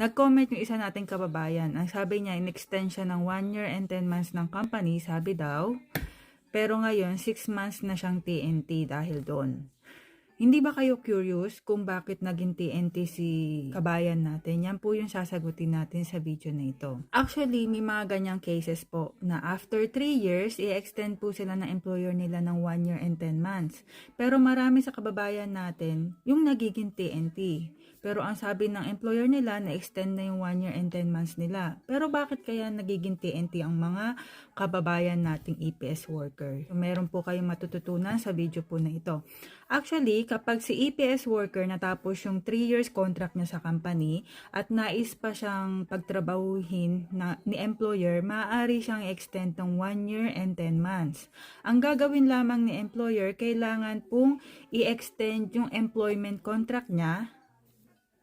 Nag-comment yung isa nating kababayan. Ang sabi niya, in-extend siya ng 1 year and 10 months ng company, sabi daw. Pero ngayon, 6 months na siyang TNT dahil doon. Hindi ba kayo curious kung bakit naging TNT si kabayan natin? Yan po yung sasagutin natin sa video na ito. Actually, may mga ganyang cases po na after 3 years, i-extend po sila ng employer nila ng 1 year and 10 months. Pero marami sa kababayan natin yung nagiging TNT. Pero ang sabi ng employer nila, na-extend na yung 1 year and 10 months nila. Pero bakit kaya nagiging TNT ang mga kababayan nating EPS worker? So, meron po kayong matututunan sa video po na ito. Actually, kapag si EPS worker natapos yung 3 years contract niya sa company at nais pa siyang pagtrabahuhin na, ni employer, maaari siyang extend ng 1 year and 10 months. Ang gagawin lamang ni employer, kailangan pong i-extend yung employment contract niya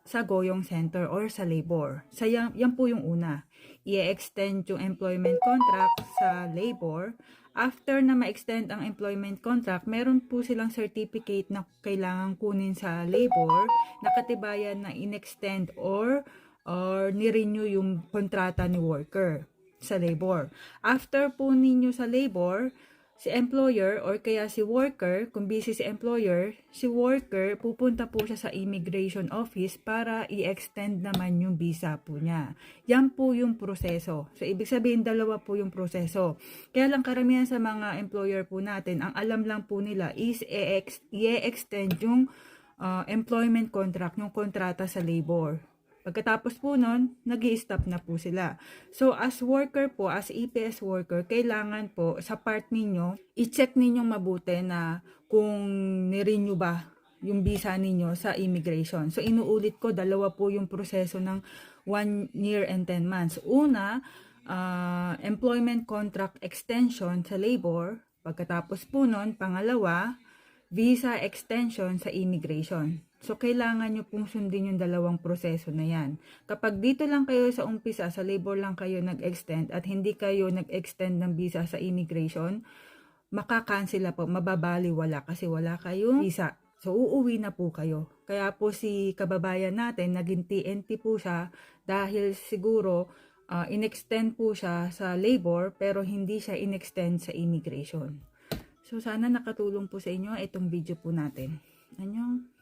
sa Goyong Center or sa labor. Sa yan, yan po yung una. I-extend yung employment contract sa labor. After na ma-extend ang employment contract, meron po silang certificate na kailangan kunin sa labor na katibayan na in-extend or or ni-renew yung kontrata ni worker sa labor. After po ninyo sa labor, si employer or kaya si worker, kung busy si employer, si worker pupunta po siya sa immigration office para i-extend naman yung visa po niya. Yan po yung proseso. So, ibig sabihin, dalawa po yung proseso. Kaya lang karamihan sa mga employer po natin, ang alam lang po nila is i-extend yung uh, employment contract, yung kontrata sa labor. Pagkatapos po nun, nag stop na po sila. So, as worker po, as EPS worker, kailangan po sa part ninyo, i-check ninyong mabuti na kung nirenew ba yung visa ninyo sa immigration. So, inuulit ko, dalawa po yung proseso ng 1 year and 10 months. Una, uh, employment contract extension sa labor. Pagkatapos po nun, pangalawa, visa extension sa immigration. So, kailangan nyo pong sundin yung dalawang proseso na yan. Kapag dito lang kayo sa umpisa, sa labor lang kayo nag-extend at hindi kayo nag-extend ng visa sa immigration, makakansela po, mababaliwala kasi wala kayong visa. So, uuwi na po kayo. Kaya po si kababayan natin, naging TNT po siya dahil siguro uh, in-extend po siya sa labor pero hindi siya in-extend sa immigration. So, sana nakatulong po sa inyo itong video po natin. Anyong?